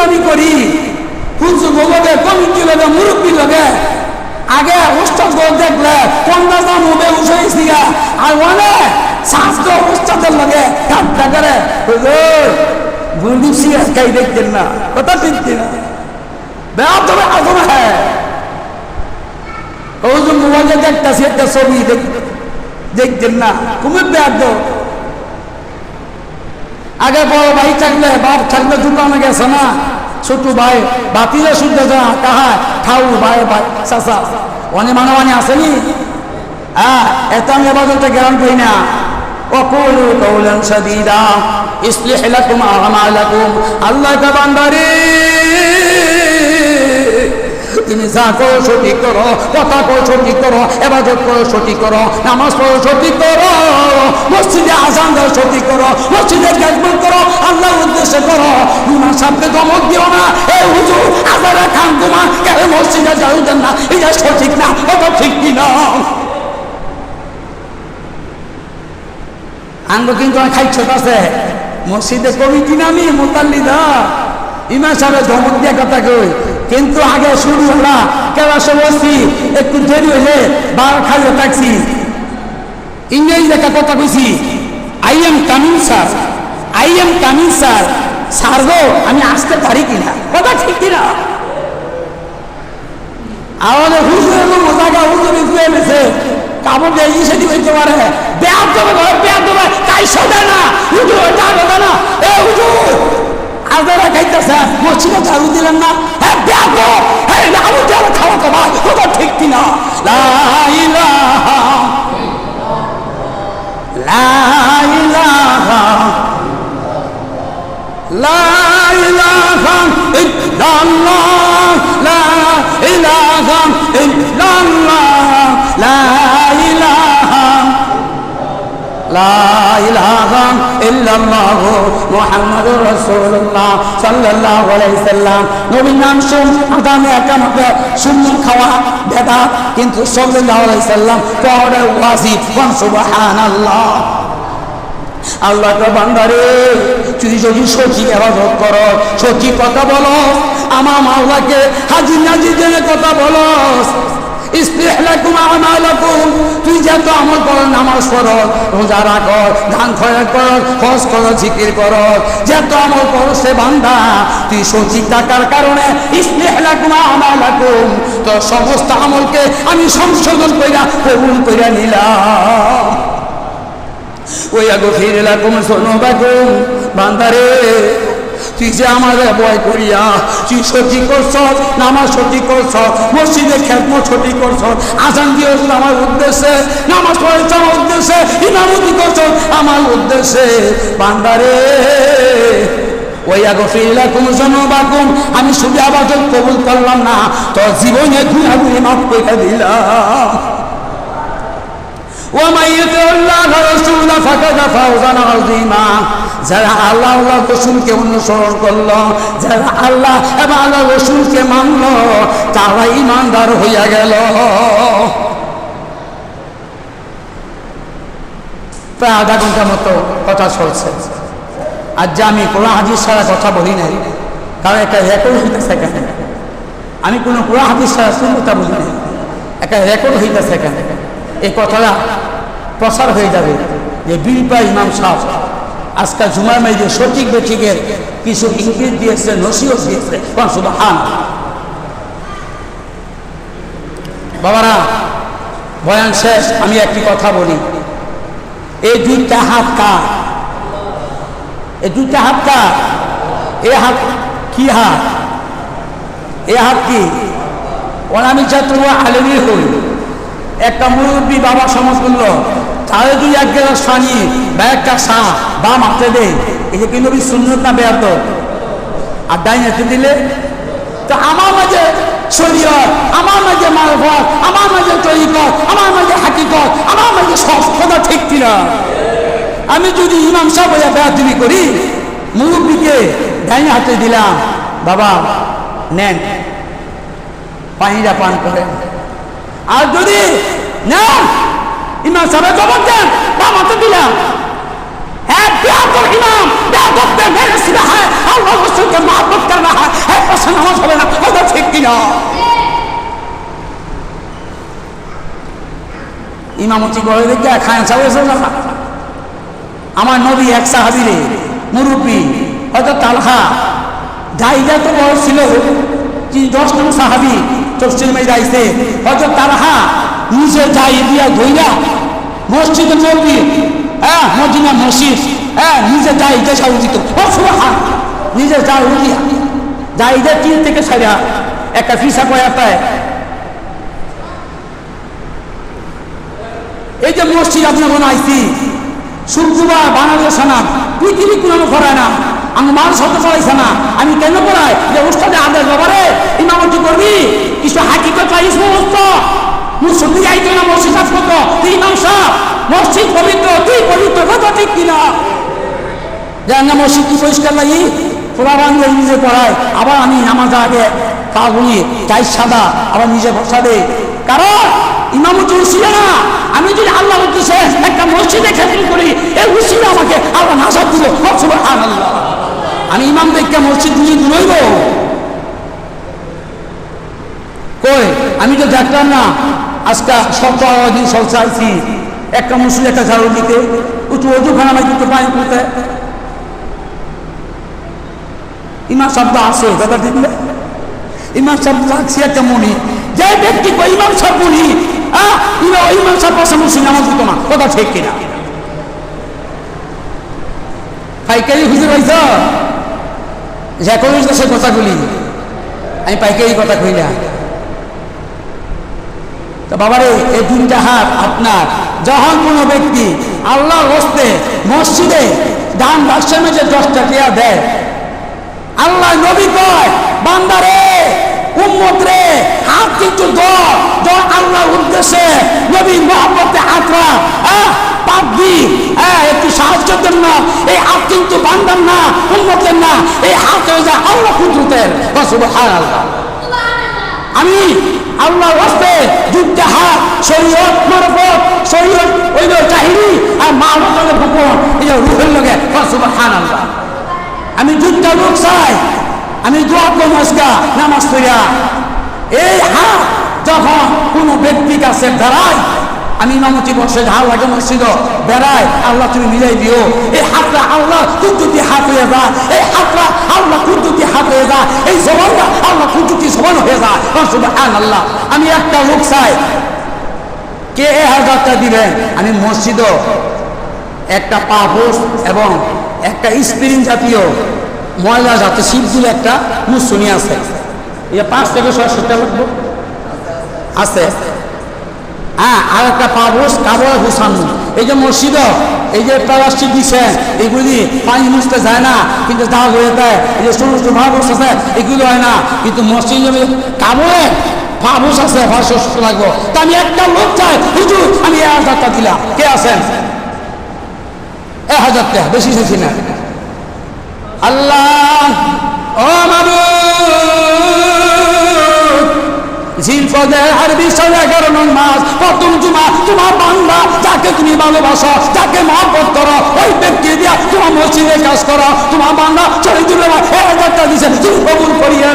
দামি করি মুরব্বী লগে আগে উস্তাদ দেখলে কন্যা দাম হবে আর উস্তাদের লগে কাটটা করে দেখতেন না। কথা চিনতেন না বেয়াদ হবে আদম হ্যাঁ মোবাইলে দেখতেছি, একটা ছবি দেখ- দেখতেন না। তুমি বেয়াদ। আগে বড় ভাই থাকলে বাপ থাকলে দোকানে গেছে না ছোট ভাই বাতিলে শুনতে যা কাহা ঠাউ ভাই ভাই চাচা অনেক মানে মানে আসেনি হ্যাঁ এত আমি এবাদতে জ্ঞান করি না وقولوا قولا سديدا يصلح لكم اعمالكم আল্লাহ কা বান্দারে তুমি যা করো সঠিক করো, কথা করো সঠিক করো, এবাদত করো সঠিক করো, নামাজ পড়ো সঠিক করো, মসজিদে আজান দাও সঠিক করো, মসজিদে খেজমত করো আল্লাহ উদ্দেশ্যে করো। ইমাম সাহেবকে ধমক দিও না। এ হুজুর, আজারা খান তোমার, কেন মসজিদে যাও না? এটা সঠিক না, ওটা ঠিক কি না? আঙ্গ কিন্তু খাইছ আছে মসজিদে কমিটি নামি মোতাল্লিদা। ইমাম সাহেবের ধমক দিয়ে কথা কই? কিন্তু আগে শুরু কেবা সে বসছি একটু দেরি হইলে বার খাইয়ে থাকছি ইংরেজি লেখা কথা কইছি I am coming sir I am coming sir sir গো, আমি আসতে পারি কিনা? কথা ঠিক কিনা? আমাদের হুজুরের মজাকা হুজুর ইসলে এনেছে কাপড় দিয়ে ই সেটি হইতে পারে ব্যাগ দেবে ঘরে দেবে তাই সদে না হুজুর ওটা হবে না এ হুজুর আদারা খাইতেছে, মসজিদে ঝাড়ু দিলেন না। হ্যাঁ ব্যাগ দো হ্যাঁ আলু দিয়ে খাওয়া খাওয়া ওটা ঠিক কিনা? লা ইলাহা লা ইলাহা লা ইলাহা ইল্লাল্লাহ, লা ইলাহা ইল্লাল্লাহ বান্দারে তুই যদি সচি আবাদত কর সচি কথা বলো, আমার মাওলাকে হাজির নাজির কথা বলো। ইসলিহলাকুম আমালাকুম তুই যত আমল কর, নামাজ পড়, রোজা রাখ, ধান খয়া কর হজ কর, জিকির কর যত আমল কর সে বান্দা, তুই সচি থাকার কারণে ইসলিহলাকুম আমালাকুম। তো সমস্ত আমলকে আমি সংশোধন কইরা, কবুল কইরা নিলাম। ওই আগো ফিরে লাগুম শোনো বাগুম বান্দারে তুই যে আমাদের বয় করিয়া তুই সঠিক করছ নামাজ সঠিক করছ মসজিদে খেদম সঠিক করছ আসান দিয়েছ আমার উদ্দেশ্যে নামাজ পড়েছ আমার উদ্দেশ্যে ইমামতি করছ আমার উদ্দেশ্যে বান্দারে ওই আগো ফিরলা কোন জনবাকুম আমি শুধু আবাদত কবুল করলাম না তোর জীবনে গুণাগুলি মাফ করে দিলাম ومن يطع الله ورسوله فقد فوزا عظيما যারা আল্লাহ আল্লাহ রসুলকে অনুসরণ করল, যারা আল্লাহ এবং আল্লাহ রসুলকে মানলো, তারা ইমানদার হইয়া গেল। প্রায় আধা ঘণ্টার মতো কথা চলছে। আর যে আমি কোরআন হাদিস ছাড়া কথা বলি নাই, কারণ একটা রেকর্ড হইতেছে এখানে। আমি কোনো কোরআন হাদিস ছাড়া শূন্যতা বলি নাই। একটা রেকর্ড হইতেছে এখানে। এই কথাটা প্রসার হয়ে যাবে যে বীরপা ইমাম সাহ আজকাল জুমার মাইজে সঠিক বেঠিকের কিছু ইঙ্গিত দিয়েছে নসিও দিয়েছে। হান বাবারা, বয়ান শেষ, আমি একটি কথা বলি। এই দুইটা হাত কার? এই দুইটা হাত কার? এ হাত কি হাত? এ হাত কি? ওর আমি ছাত্র হই। একটা মুরব্বী বাবা সমাজ তাহলে তুই এক গেলাস পানি বা একটা সা বা মারতে দে যে কিন্তু সুন্নত না বেয়াত আর ডাইন হাতে দিলে? তো আমার মাঝে শরীয়ত, আমার মাঝে মালভর আমার মাঝে তৈকত আমার মাঝে হাকিকত, আমার মাঝে সব কথা ঠিক কিনা? আমি যদি ইমাম সাহেব হইয়া বেয়াতুবি করি, মুরব্বীকে ডাইন হাতে দিলাম, বাবা, নেন, পানিটা পান করেন। আর যদি না ইমাম সাহেব জবাব দেন, বাম হাতে দিলাম। হ্যাঁ, হ্যাঁ, হ্যাঁ, দেখে খায় আমার নবী এক সাহাবিরে মুরুব্বি, হয়তো তালহা। জায়গা তো বয়স ছিল। দশ নম্বর সাহাবি, তফসিল যাইছে হয়তো তালহা নিজে যাই দিয়া ধইরা মসজিদে নবী হ্যাঁ মদিনা মসজিদ হ্যাঁ নিজে যাই যে সাউদিত নিজে যাই উঠিয়া যাই যে তিন থেকে সারিয়া একটা ফিসা কয়া পায়। এই যে মসজিদ আপনার বানাইছি, শুক্রবার বানালে সানাম, পৃথিবী কোনো করায় না আমি মানুষ হতে পারাইছে না। আমি কেন করাই যে উস্তাদে আদেশ বাবারে, ইমামতি করবি, কিছু হাকিকত চাই সমস্ত মুসল্লি যাইতো না মসজিদ করতো তুই ইমাম সাহেব, মসজিদ পবিত্র, তুই পবিত্র, কথা ঠিক কিনা? যে না, মসজিদ কি পরিষ্কার লাগি বাংলা নিজে পড়ায়। আবার আমি নামাজ আগে পা গুলি চাই সাদা, আবার নিজে বসা দেয় কারণ ইমামতি উঠছিল না আমি যদি আল্লাহ উদ্দেশ্যে একটা মসজিদে খেতিল করি, এই উচিত আমাকে আল্লাহ নাসাদ দিল আল্লাহ আমি ইমাম দেখতে মসজিদ বুঝি দূরইব কই? আমি তো দেখলাম না। আজকে সপ্তাহ দিন চাইছি একটা মসজিদ একটা ঝাড়ু দিতে উঁচু অজুখানা মাই দিতে পানি করতে ইমাম শব্দ আছে, দাদা দেখলে ইমাম শব্দ লাগছে একটা মনি। যে ব্যক্তি ইমাম সাহেব মনি ইমাম ইমাম সাহেব পাশে মুসলিম নামাজ দিত না। কথা ঠিক কিনা? পাইকারি খুঁজে পাইছ যে সে কথাগুলি। আমি পাইকারি কথা কইলা তো বাবারে, এই তিনটা হাত আপনার। যখন কোনো ব্যক্তি আল্লাহ হস্তে মসজিদে দান বাক্সের যে দশটা টিয়া দেয়, আল্লাহ নবী কয়, বান্দারে উম্মত রে হাত কিন্তু ধর। ধর আল্লাহর উদ্দেশ্যে নবী মোহাম্মতে হাতরা হ্যাঁ পাবি হ্যাঁ একটু সাহায্যের জন্য এই হাত কিন্তু বান্দার না উন্মতের না। এই হাত হয়ে যায় আল্লাহ কুদরতের। আল্লাহ আমি আল্লাহর হস্তে যুদ্ধে হাত শরীয়ত মারফত, শরীয়ত ওই যে চাহিরি আর মা হতলে ভুপন এই যে রুহের লগে সুবহান আল্লাহ আমি যুদ্ধ লোক চাই, আমি দোয়া আজকা নামাজ পড়িয়া। এই হাত যখন কোনো ব্যক্তি কাছে দাঁড়ায় আমি ইমামতি বসে ঝাল লাগে মসজিদ বেড়ায়, আল্লাহ তুমি মিলাই দিও। এই হাতটা আল্লাহ কুদ্দুতি হাত হয়ে যা এই হাতটা আল্লাহ কুদ্দুতি হাত হয়ে যা এই জবানটা আল্লাহ কুদ্দুতি জবান হয়ে যা সুবহান আল্লাহ আমি একটা লোক চাই। কে এ হাজারটা দিবেন আমি মসজিদ একটা পাপোস এবং একটা স্প্রিং জাতীয় ময়লা জাতীয় শিবগুলো একটা মুসুনি আছে। এই পাঁচ থেকে ছয় সাতটা লাগবো। আছে। হ্যাঁ আর একটা পাবস কাবর হুসান। এই যে মসজিদ, এই যে প্লাস্টিক দিচ্ছে এগুলি পানি মুছতে যায় না, কিন্তু দাগ হয়ে যায়। এই যে সমস্ত ভাবস আছে, এগুলো হয় না। কিন্তু মসজিদ কাবরে ফাবুস আছে ভাষা লাগবো। তা আমি একটা লোক চাই, হুজুর, আমি এক হাজারটা দিলাম। কে আছেন? এক হাজার টাকা, বেশি চাইছি না। আল্লাহ, ও মাবুদ জিলপদে আর বিশাল এগারো নং মাস, প্রথম জুমা, তোমার বাংলা যাকে তুমি ভালোবাসো, যাকে মহব্বত করো, ওই ব্যক্তি দিয়া তোমার মসজিদে কাজ করো। তোমার বাংলা চরিত্র এক হাজারটা দিছে তুমি কবুল করিয়া